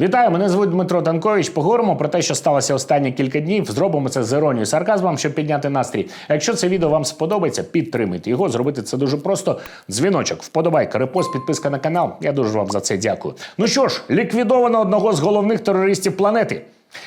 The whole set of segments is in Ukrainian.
Вітаю, мене звуть Дмитро Танкович. Поговоримо про те, що сталося останні кілька днів. Зробимо це з іронією, сарказмом, щоб підняти настрій. Якщо це відео вам сподобається, підтримайте його. Зробити це дуже просто. Дзвіночок, вподобайка, репост, підписка на канал. Я дуже вам за це дякую. Ну що ж, ліквідовано одного з головних терористів планети.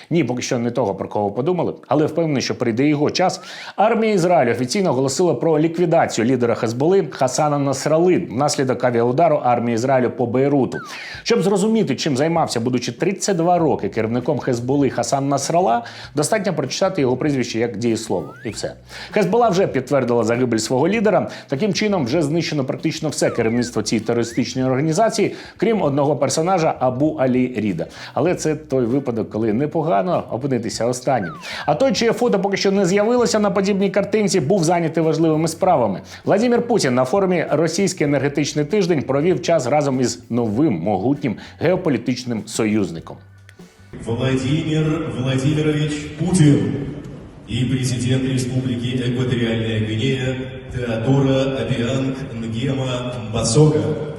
Ні, поки що не того, про кого подумали, але впевнений, що прийде його час. Армія Ізраїлю офіційно оголосила про ліквідацію лідера Хезболи Хасана Насрали внаслідок авіаудару армії Ізраїлю по Бейруту. Щоб зрозуміти, чим займався, будучи 32 роки керівником Хезболи Хасан Насрала, достатньо прочитати його прізвище як дієслово. І все. Хезбола вже підтвердила загибель свого лідера. Таким чином, вже знищено практично все керівництво цієї терористичної організації, крім одного персонажа Абу Алі Ріда. Але це той випадок, коли непогано опинитися останнім. А той, чиє фото поки що не з'явилося на подібній картинці, був зайнятий важливими справами. Владимир Путін на форумі Російський енергетичний тиждень провів час разом із новим могутнім геополітичним союзником. Владимир Владимирович Путин и президент Республики Экваториальная Гвинея Теодора Абианг Нгема Басога.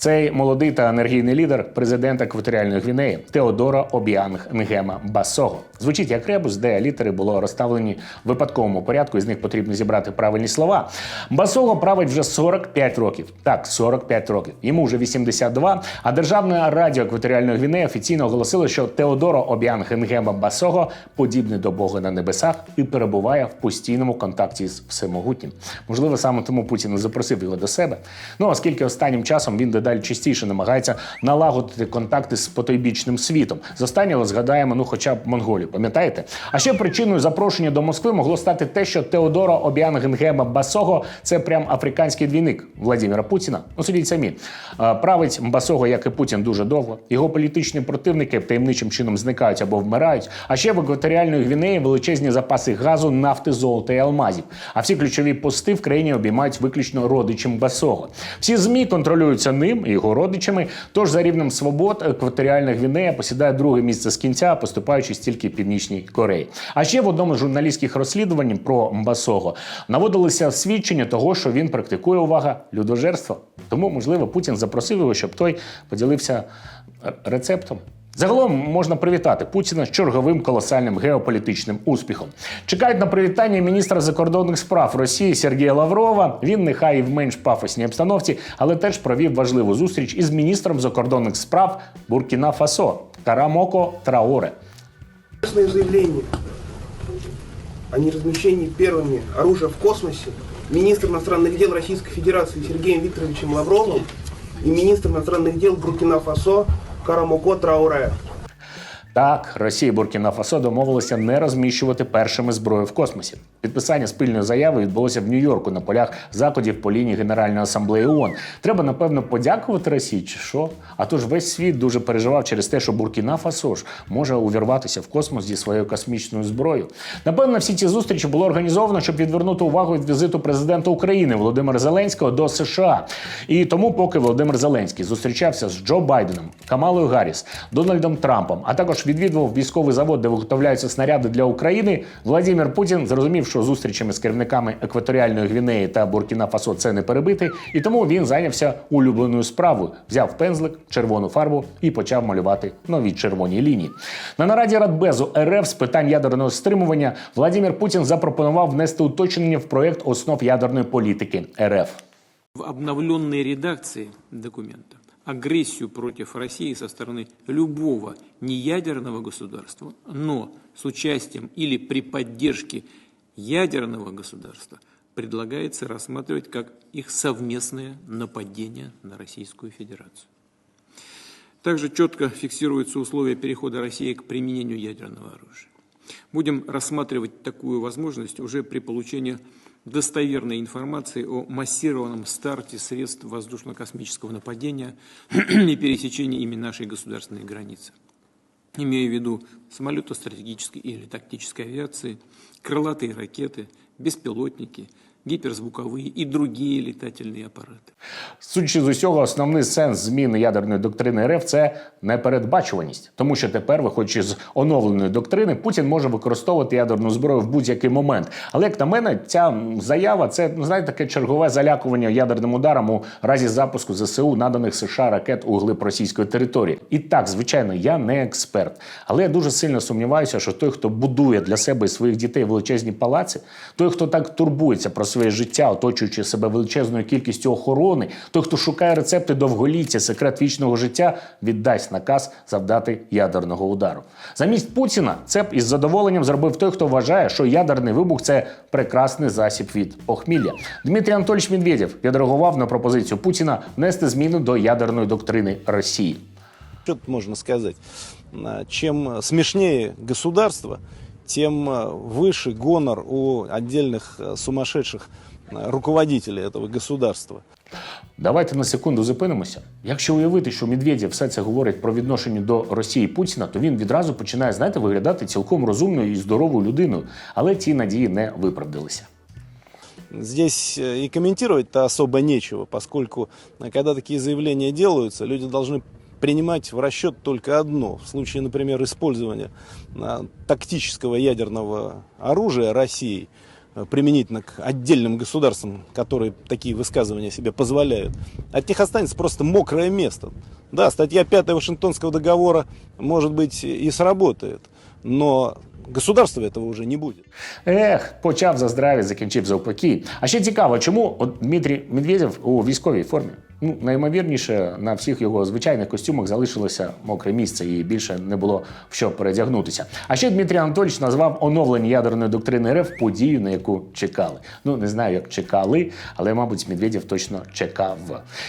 Цей молодий та енергійний лідер президент Екваторіальної Гвінеї Теодора Обіанг Нгема Басого. Звучить як ребус, де літери було розставлені в випадковому порядку, і з них потрібно зібрати правильні слова. Басого править вже 45 років. Так, 45 років. Йому вже 82, а Державне радіо Екваторіальної Гвінеї офіційно оголосило, що Теодоро Обіанг Нгема Басого подібний до Бога на небесах і перебуває в постійному контакті з всемогутнім. Можливо, саме тому Путін запросив його до себе. Ну оскільки останнім часом він дедалі частіше намагається налагодити контакти з потойбічним світом. З останнього згадаємо, ну хоча б Монголію, пам'ятаєте? А ще причиною запрошення до Москви могло стати те, що Теодора Обіангенгема Басого це прям африканський двійник Владимира Путіна. Ну судіть самі. Править Басого, як і Путін, дуже довго. Його політичні противники таємничим чином зникають або вмирають. А ще в екваторіальної Гвінеї величезні запаси газу, нафти, золота і алмазів. А всі ключові пости в країні обіймають виключно родичем Басого. Всі змі контролюються ним і його родичами. Тож за рівнем свобод екваторіальна Гвінея посідає друге місце з кінця, поступаючись тільки Північній Кореї. А ще в одному з журналістських розслідувань про Мбасого наводилися свідчення того, що він практикує увага людожерство. Тому, можливо, Путін запросив його, щоб той поділився рецептом. Загалом можна привітати Путіна з черговим колосальним геополітичним успіхом. Чекають на привітання міністра закордонних справ Росії Сергія Лаврова. Він нехай і в менш пафосній обстановці, але теж провів важливу зустріч із міністром закордонних справ Буркіна Фасо Карамоко Траоре. Совместное заявление о неразмещении первыми оружия в космосе министр иностранных дел Российской Федерации Сергеем Викторовичем Лавровым и министр иностранных дел Буркина-Фасо Карамуко Траурая. Так, Росія Буркіна Фасо домовилися не розміщувати першими зброю в космосі. Підписання спільної заяви відбулося в Нью-Йорку на полях заходів по лінії Генеральної асамблеї ООН. Треба напевно подякувати Росії, чи що? А то ж весь світ дуже переживав через те, що Буркіна Фасо ж може увірватися в космос зі своєю космічною зброєю. Напевно, всі ці зустрічі було організовано, щоб відвернути увагу від візиту президента України Володимира Зеленського до США. І тому, поки Володимир Зеленський зустрічався з Джо Байденом, Камалою Гарріс, Дональдом Трампом, а також відвідував військовий завод, де виготовляються снаряди для України, Владимир Путін зрозумів, що зустрічами з керівниками екваторіальної Гвінеї та Буркіна Фасо це не перебити, і тому він зайнявся улюбленою справою, взяв пензлик, червону фарбу і почав малювати нові червоні лінії. На нараді Радбезу РФ з питань ядерного стримування Владимир Путін запропонував внести уточнення в проєкт основ ядерної політики РФ. в обновленной редакции документа агрессию против России со стороны любого неядерного государства, но с участием или при поддержке ядерного государства предлагается рассматривать как их совместное нападение на Российскую Федерацию. Также четко фиксируются условия перехода России к применению ядерного оружия. Будем рассматривать такую возможность уже при получении достоверной информации о массированном старте средств воздушно-космического нападения и пересечении ими нашей государственной границы. Имея в виду самолеты стратегической или тактической авиации, крылатые ракеты, беспилотники, гиперзвуковые и другие летательные аппараты. Судячи з усього, основний сенс зміни ядерної доктрини РФ це непередбачуваність, тому що тепер, виходячи з оновленої доктрини, Путін може використовувати ядерну зброю в будь-який момент. Але як на мене, ця м, заява це ну, знаєте, таке чергове залякування ядерним ударом у разі запуску ЗСУ наданих США ракет у глиб російської території. І так, звичайно, я не експерт, але я дуже сильно сумніваюся, що той, хто будує для себе і своїх дітей величезні палаци, той, хто так турбується про своє життя, оточуючи себе величезною кількістю охорони, той, хто шукає рецепти довголіття, секрет вічного життя, віддасть наказ завдати ядерного удару. Замість Путіна це б із задоволенням зробив той, хто вважає, що ядерний вибух це прекрасний засіб від похмілля. Дмитрій Анатольович Медведєв відреагував на пропозицію Путіна внести зміни до ядерної доктрини Росії. Что тут можно сказать? А, Чем смешнее государство, тем а, выше гонор у отдельных а, сумасшедших а, руководителей этого государства. Давайте на секунду зупинимося. Якщо уявити, що Медведєв все це говорить про відношення до Росії Путіна, то він відразу починає, знаєте, виглядати цілком розумною і здоровою людиною. Але ці надії не виправдалися. Здесь э, и комментировать-то особо нечего, поскольку а, когда такие заявления делаются, люди должны принимать в расчет только одно. В случае, например, использования а, тактического ядерного оружия России э, применительно к отдельным государствам, которые такие высказывания себе позволяют, от них останется просто мокрое место. Да, статья 5 Вашингтонского договора, может быть, и сработает, но государства этого уже не будет. Ех, почав за здравість, закінчив за упокій. А ще цікаво, чому от Дмитрій Медведєв у військовій формі? Ну, наймовірніше, на всіх його звичайних костюмах залишилося мокре місце і більше не було в що передягнутися. А ще Дмитрій Анатольович назвав оновлення ядерної доктрини РФ подію, на яку чекали. Ну не знаю, як чекали, але мабуть, Медведєв точно чекав.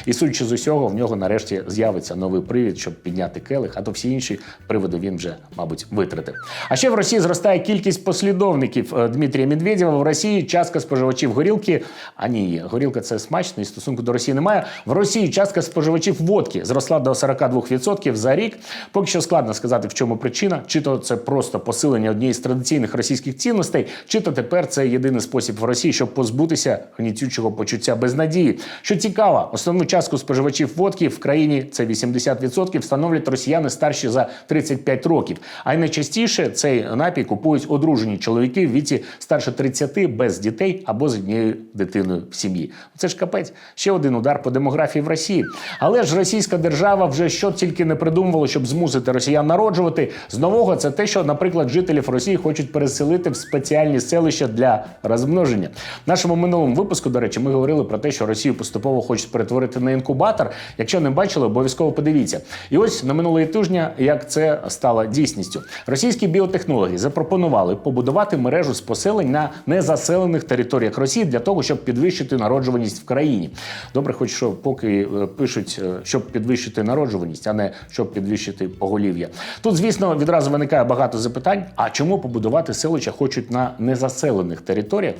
І судячи з усього, в нього нарешті з'явиться новий привід, щоб підняти келих, а то всі інші приводи він вже, мабуть, витратив. А ще в Росії зростає кількість послідовників е, Дмитрія Медведєва. В Росії частка споживачів горілки. А ні, горілка це смачно і стосунку до Росії немає. В Росії частка споживачів водки зросла до 42% за рік. Поки що складно сказати, в чому причина. Чи то це просто посилення однієї з традиційних російських цінностей, чи то тепер це єдиний спосіб в Росії, щоб позбутися гнітючого почуття безнадії. Що цікаво, основну частку споживачів водки в країні це 80% становлять росіяни старші за 35 років. А й найчастіше цей напій купують одружені чоловіки в віці старше 30 без дітей або з однією дитиною в сім'ї. Це ж капець. Ще один удар по демографії в Росії. Але ж російська держава вже що тільки не придумувала, щоб змусити росіян народжувати. З нового це те, що, наприклад, жителів Росії хочуть переселити в спеціальні селища для розмноження. В нашому минулому випуску, до речі, ми говорили про те, що Росію поступово хочуть перетворити на інкубатор. Якщо не бачили, обов'язково подивіться. І ось на минулої тижня, як це стало дійсністю. Російські біотехнологи запропонували побудувати мережу з поселень на незаселених територіях Росії для того, щоб підвищити народжуваність в країні. Добре, хоч що поки е, пишуть, е, щоб підвищити народжуваність, а не щоб підвищити поголів'я. Тут, звісно, відразу виникає багато запитань: а чому побудувати селища хочуть на незаселених територіях?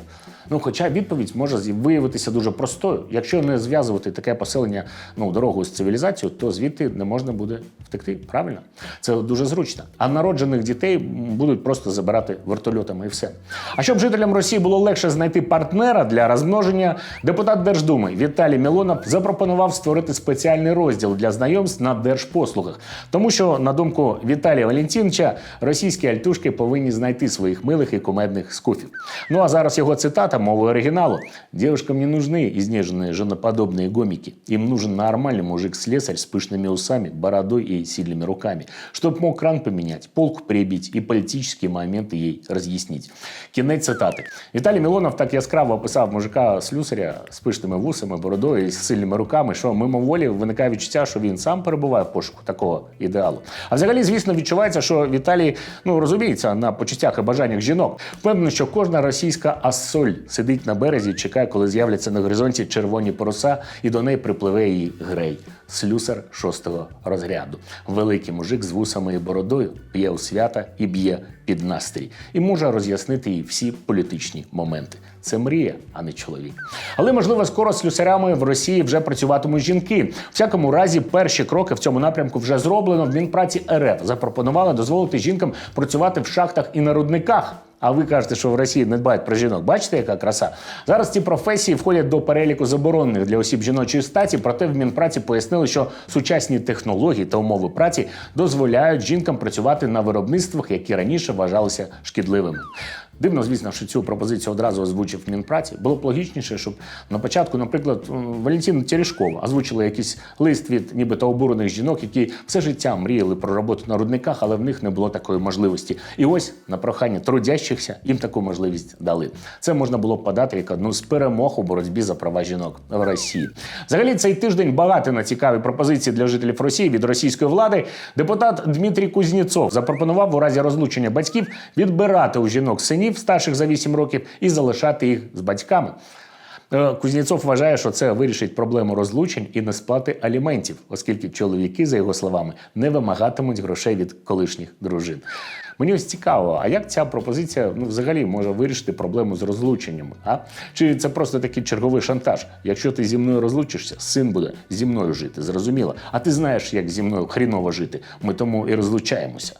Ну, хоча відповідь може виявитися дуже простою. Якщо не зв'язувати таке поселення ну, дорогою з цивілізацією, то звідти не можна буде втекти. Правильно? Це дуже зручно. А народжених дітей м, будуть просто забирати вертольотами і все. А щоб жителям Росії було легше знайти партнера для розмноження, депутат Держдуми Віталій Мілонов запропонував створити спеціальний розділ для знайомств на держпослугах. Тому що, на думку Віталія Валентиновича, російські альтушки повинні знайти своїх милих і кумедних скуфів. Ну а зараз його цитата мовою оригіналу: Девушкам не нужны изнеженные женоподобные гомики. Им нужен нормальный мужик-слесарь с пышными усами, бородой и сильными руками, чтоб мог кран поменять, полку прибить и политические моменты ей разъяснить. Кінець цитати. Віталій Мілонов так яскраво описав мужика слюсаря з пишними вусами, бородою і з сильними руками, що мимоволі виникає відчуття, що він сам перебуває в пошуку такого ідеалу. А взагалі, звісно, відчувається, що Віталій ну розуміється на почуттях і бажаннях жінок. Впевнений, що кожна російська ассоль сидить на березі, і чекає, коли з'являться на горизонті червоні паруса, і до неї припливе її грей. Слюсар шостого розряду. Великий мужик з вусами і бородою п'є у свята і б'є під настрій. І може роз'яснити їй всі політичні моменти. Це мрія, а не чоловік. Але можливо, скоро слюсарями в Росії вже працюватимуть жінки. Всякому разі, перші кроки в цьому напрямку вже зроблено. В Мінпраці РФ запропонували дозволити жінкам працювати в шахтах і на рудниках. А ви кажете, що в Росії не дбають про жінок. Бачите, яка краса? Зараз ці професії входять до переліку заборонених для осіб жіночої статі. Проте в Мінпраці пояснили, що сучасні технології та умови праці дозволяють жінкам працювати на виробництвах, які раніше вважалися шкідливими. Дивно, звісно, що цю пропозицію одразу озвучив Мінпраці. Було б логічніше, щоб на початку, наприклад, Валентина Терешкова озвучила якийсь лист від нібито обурених жінок, які все життя мріяли про роботу на рудниках, але в них не було такої можливості. І ось на прохання трудящихся їм таку можливість дали. Це можна було б подати як одну з перемог у боротьбі за права жінок в Росії. Взагалі, цей тиждень багатий на цікаві пропозиції для жителів Росії від російської влади. Депутат Дмитрій Кузнєцов запропонував у разі розлучення батьків відбирати у жінок синів старших за 8 років і залишати їх з батьками. Е, Кузнєцов вважає, що це вирішить проблему розлучень і несплати аліментів, оскільки чоловіки, за його словами, не вимагатимуть грошей від колишніх дружин. Мені ось цікаво, а як ця пропозиція ну, взагалі може вирішити проблему з розлученнями? А? Чи це просто такий черговий шантаж? Якщо ти зі мною розлучишся, син буде зі мною жити, зрозуміло. А ти знаєш, як зі мною хріново жити. Ми тому і розлучаємося.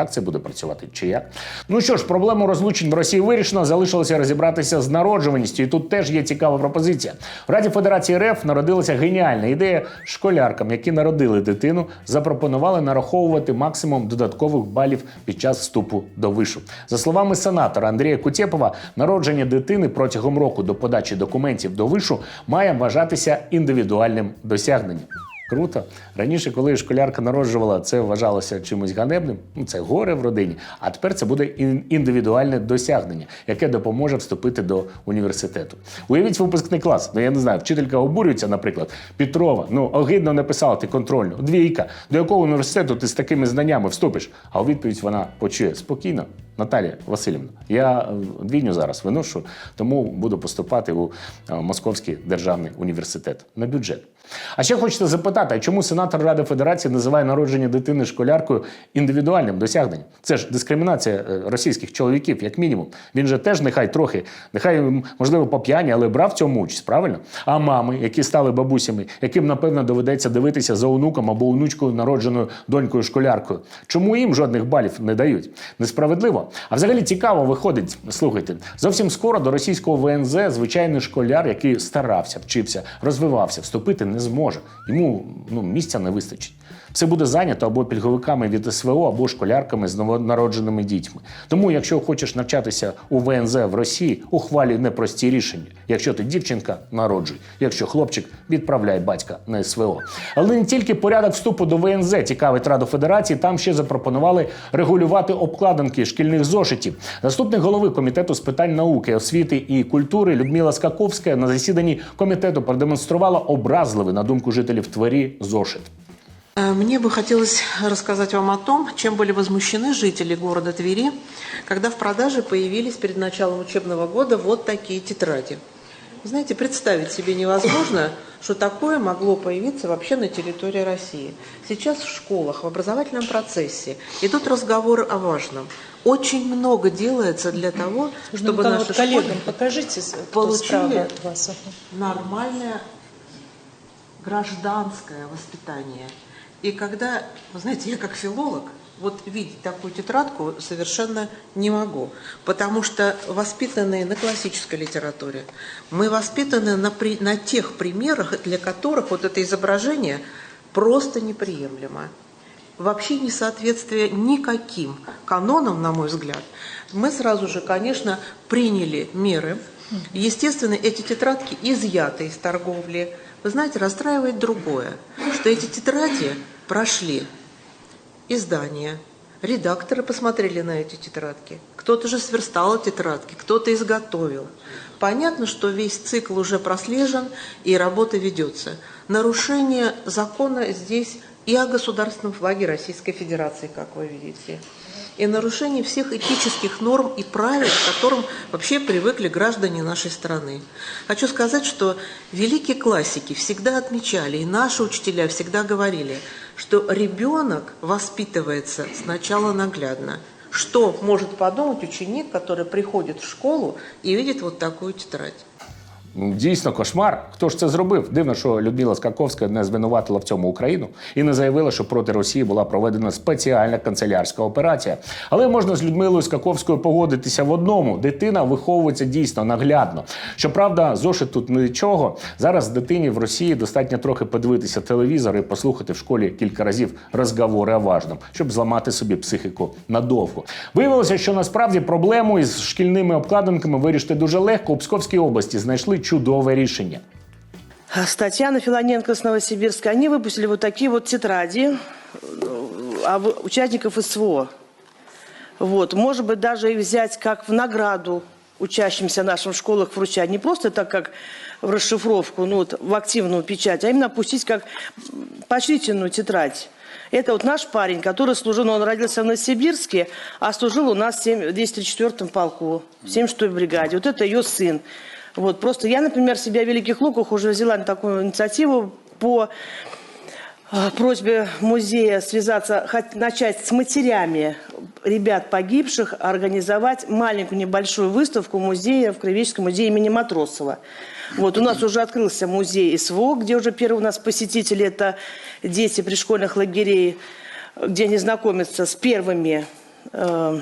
Так це буде працювати чи як? Ну що ж, проблему розлучень в Росії вирішено. Залишилося розібратися з народжуваністю. І тут теж є цікава пропозиція. В Раді Федерації РФ народилася геніальна ідея школяркам, які народили дитину, запропонували нараховувати максимум додаткових балів під час вступу до вишу. За словами сенатора Андрія Кутєпова, народження дитини протягом року до подачі документів до вишу має вважатися індивідуальним досягненням. Круто. Раніше, коли школярка народжувала, це вважалося чимось ганебним. Ну, це горе в родині. А тепер це буде індивідуальне досягнення, яке допоможе вступити до університету. Уявіть випускний клас. Ну я не знаю, вчителька обурюється, наприклад, Петрова. Ну огидно написала ти контрольну. Двійка. До якого університету ти з такими знаннями вступиш? А у відповідь вона почує спокійно. Наталія Васильівна, я е, двійню зараз виношу, тому буду поступати у е, Московський державний університет на бюджет. А ще хочете запитати, чому сенатор Ради Федерації називає народження дитини школяркою індивідуальним досягненням? Це ж дискримінація е, російських чоловіків, як мінімум. Він же теж нехай трохи, нехай можливо по п'яні, але брав в цьому участь, правильно? А мами, які стали бабусями, яким напевно доведеться дивитися за онуком або онучкою, народженою донькою школяркою. Чому їм жодних балів не дають? Несправедливо. А взагалі цікаво виходить. Слухайте, зовсім скоро до російського ВНЗ звичайний школяр, який старався, вчився, розвивався, вступити не зможе. Йому ну, місця не вистачить. Все буде зайнято або пільговиками від СВО, або школярками з новонародженими дітьми. Тому, якщо хочеш навчатися у ВНЗ в Росії, ухвалюй непрості рішення. Якщо ти дівчинка, народжуй. Якщо хлопчик, відправляй батька на СВО. Але не тільки порядок вступу до ВНЗ цікавить Раду Федерації, там ще запропонували регулювати обкладинки шкільних зошитів. Заступник голови комітету з питань науки, освіти і культури Людмила Скаковська на засіданні комітету продемонструвала образливий, на думку жителів Твері, зошит. Э, Мне бы хотелось рассказать вам о том, чем были возмущены жители города Твери, когда в продаже появились перед началом учебного года вот такие тетради. Вы Знаете, представить себе невозможно, что такое могло появиться вообще на территории России. Сейчас в школах, в образовательном процессе идут разговоры о важном. Очень много делается для того, чтобы ну, наши коллегам покажите, получили вас. нормальное гражданское воспитание. И когда, вы знаете, я как филолог, вот видеть такую тетрадку совершенно не могу, потому что воспитанные на классической литературе, мы воспитаны на, при- на тех примерах, для которых вот это изображение просто неприемлемо. Вообще несоответствие никаким канонам, на мой взгляд. Мы сразу же, конечно, приняли меры. Естественно, эти тетрадки изъяты из торговли. Вы знаете, расстраивает другое, что эти тетради прошли издания, редакторы посмотрели на эти тетрадки. Кто-то же сверстал тетрадки, кто-то изготовил. Понятно, что весь цикл уже прослежен и работа ведется. Нарушение закона здесь и о государственном флаге Российской Федерации, как вы видите, и нарушение всех этических норм и правил, к которым вообще привыкли граждане нашей страны. Хочу сказать, что великие классики всегда отмечали, и наши учителя всегда говорили, что ребенок воспитывается сначала наглядно. Что может подумать ученик, который приходит в школу и видит вот такую тетрадь? Ну, Дійсно, кошмар. Хто ж це зробив? Дивно, що Людмила Скаковська не звинуватила в цьому Україну і не заявила, що проти Росії була проведена спеціальна канцелярська операція. Але можна з Людмилою Скаковською погодитися в одному: дитина виховується дійсно наглядно. Щоправда, зошит тут нічого. Зараз дитині в Росії достатньо трохи подивитися телевізор і послухати в школі кілька разів розговори о важному, щоб зламати собі психіку надовго. Виявилося, що насправді проблему із шкільними обкладинками вирішити дуже легко. У Псковській області знайшли чудове рішення. А Татьяна Филоненко с Новосибирска, они выпустили вот такие вот тетради об- участников СВО. Вот, может быть, даже и взять как в награду учащимся в наших школах вручать. Не просто так, как в расшифровку, ну вот, в активную печать, а именно опустить как поощрительную тетрадь. Это вот наш парень, который служил, он родился в Новосибирске, а служил у нас в 7 в 204-м полку, в 76-й бригаде. Вот это ее сын. Вот, просто я, например, себя в Великих Луках уже взяла на такую инициативу по э, просьбе музея связаться, начать с матерями ребят погибших, организовать маленькую небольшую выставку музея в Кривическом музее имени Матросова. Вот у нас уже открылся музей СВО, где уже первые у нас посетители это дети пришкольных лагерей, где они знакомятся с первыми э,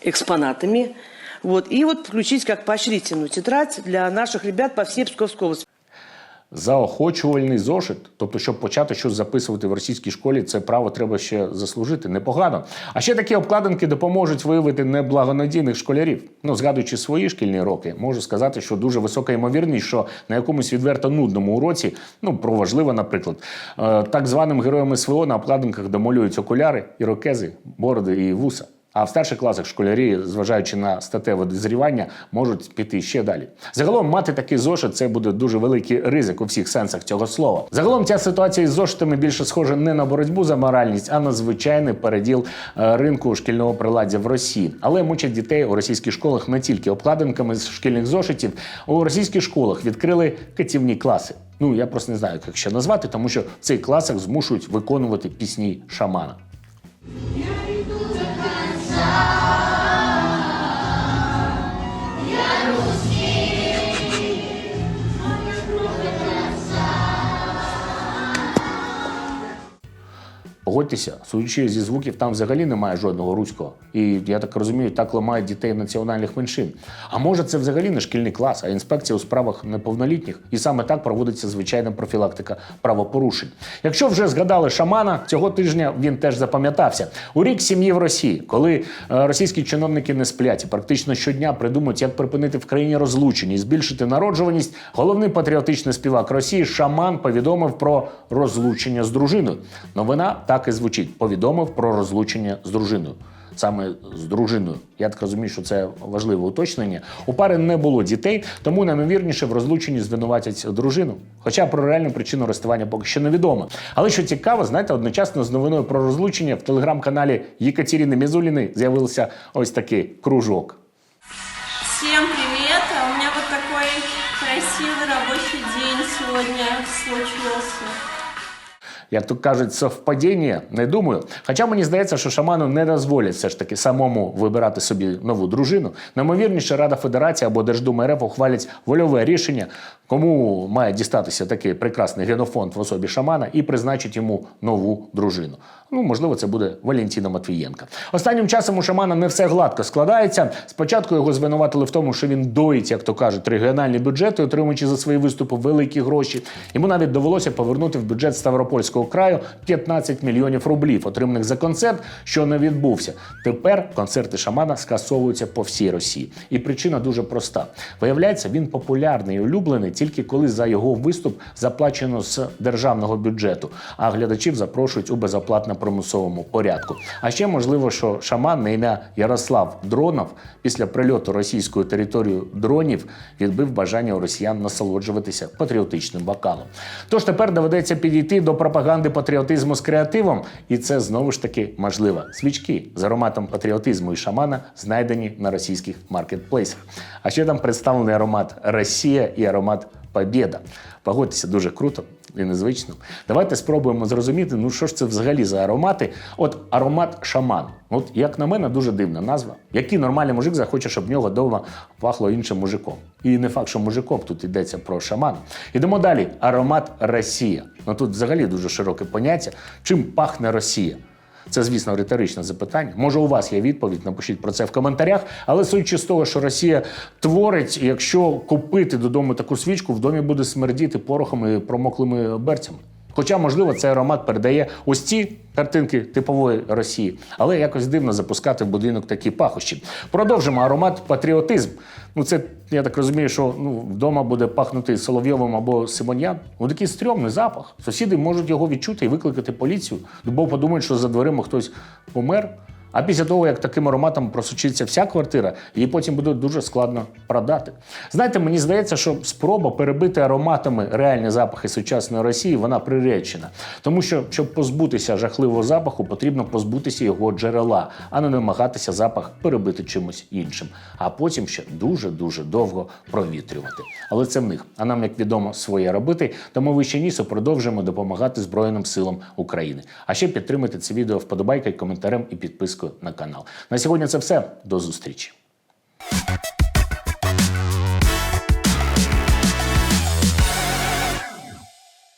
экспонатами. Вот, и вот включить как поощрительную тетрадь для наших ребят по всей Псковской области. Заохочувальний зошит, тобто, щоб почати щось записувати в російській школі, це право треба ще заслужити. Непогано. А ще такі обкладинки допоможуть виявити неблагонадійних школярів. Ну, згадуючи свої шкільні роки, можу сказати, що дуже висока ймовірність, що на якомусь відверто нудному уроці, ну про важливе, наприклад, е, так званим героям СВО на обкладинках домалюють окуляри, ірокези, бороди і вуса. А в старших класах школярі, зважаючи на статеве дозрівання, можуть піти ще далі. Загалом мати такий зошит це буде дуже великий ризик у всіх сенсах цього слова. Загалом ця ситуація із зошитами більше схожа не на боротьбу за моральність, а на звичайний переділ е, ринку шкільного приладдя в Росії. Але мучать дітей у російських школах не тільки обкладинками з шкільних зошитів. У російських школах відкрили катівні класи. Ну я просто не знаю, як ще назвати, тому що в цих класах змушують виконувати пісні шамана. 나. Погодьтеся, судячи зі звуків, там взагалі немає жодного руського. І я так розумію, так ламають дітей національних меншин. А може, це взагалі не шкільний клас, а інспекція у справах неповнолітніх. І саме так проводиться звичайна профілактика правопорушень. Якщо вже згадали шамана, цього тижня він теж запам'ятався. У рік сім'ї в Росії, коли е, російські чиновники не сплять і практично щодня придумують, як припинити в країні розлучення і збільшити народжуваність, головний патріотичний співак Росії Шаман повідомив про розлучення з дружиною. Новина так і звучить: повідомив про розлучення з дружиною. Саме з дружиною. Я так розумію, що це важливе уточнення. У пари не було дітей, тому наймовірніше в розлученні звинуватять дружину. Хоча про реальну причину розставання поки що невідомо. Але що цікаво, знаєте, одночасно з новиною про розлучення в телеграм-каналі Єкатерини Мізуліної з'явився ось такий кружок. Всем привет! Як то кажуть, совпадіння, не думаю. Хоча мені здається, що шаману не дозволять все ж таки самому вибирати собі нову дружину. Наймовірніше, Рада Федерації або Держдума РФ ухвалять вольове рішення, кому має дістатися такий прекрасний генофонд в особі шамана і призначить йому нову дружину. Ну, можливо, це буде Валентина Матвієнка. Останнім часом у шамана не все гладко складається. Спочатку його звинуватили в тому, що він доїть, як то кажуть, регіональні бюджети, отримуючи за свої виступи великі гроші. Йому навіть довелося повернути в бюджет Ставропольського краю 15 мільйонів рублів, отриманих за концерт, що не відбувся. Тепер концерти шамана скасовуються по всій Росії. І причина дуже проста. Виявляється, він популярний і улюблений тільки коли за його виступ заплачено з державного бюджету, а глядачів запрошують у безоплатно примусовому порядку. А ще можливо, що шаман на ім'я Ярослав Дронов після прильоту російською територією дронів відбив бажання у росіян насолоджуватися патріотичним бокалом. Тож тепер доведеться підійти до пропаганди патріотизму з креативом, і це знову ж таки можливо. Свічки з ароматом патріотизму і шамана знайдені на російських маркетплейсах. А ще там представлений аромат Росія і аромат Побєда. Погодьтеся дуже круто. і незвичним. Давайте спробуємо зрозуміти, ну що ж це взагалі за аромати. От аромат шаман. От як на мене, дуже дивна назва. Який нормальний мужик захоче, щоб в нього вдома пахло іншим мужиком. І не факт, що мужиком тут йдеться про шамана. Ідемо далі. Аромат Росія. Ну тут взагалі дуже широке поняття. Чим пахне Росія? Це, звісно, риторичне запитання. Може, у вас є відповідь, напишіть про це в коментарях. Але судячи з того, що Росія творить, якщо купити додому таку свічку, в домі буде смердіти порохом і промоклими берцями. Хоча, можливо, цей аромат передає ось ці картинки типової Росії, але якось дивно запускати в будинок такі пахощі. Продовжимо аромат патріотизм. Ну, це я так розумію, що ну, вдома буде пахнути Соловйовим або Симоньян. Ну такий стрьомний запах. Сусіди можуть його відчути і викликати поліцію, бо подумають, що за дверима хтось помер. А після того, як таким ароматом просочиться вся квартира, її потім буде дуже складно продати. Знаєте, мені здається, що спроба перебити ароматами реальні запахи сучасної Росії вона приречена. Тому що, щоб позбутися жахливого запаху, потрібно позбутися його джерела, а не намагатися запах перебити чимось іншим, а потім ще дуже-дуже довго провітрювати. Але це в них. А нам, як відомо, своє робити. Тому вище нісу продовжуємо допомагати Збройним силам України. А ще підтримайте це відео вподобайкою, коментарем і на канал. На сьогодні це все. До зустрічі.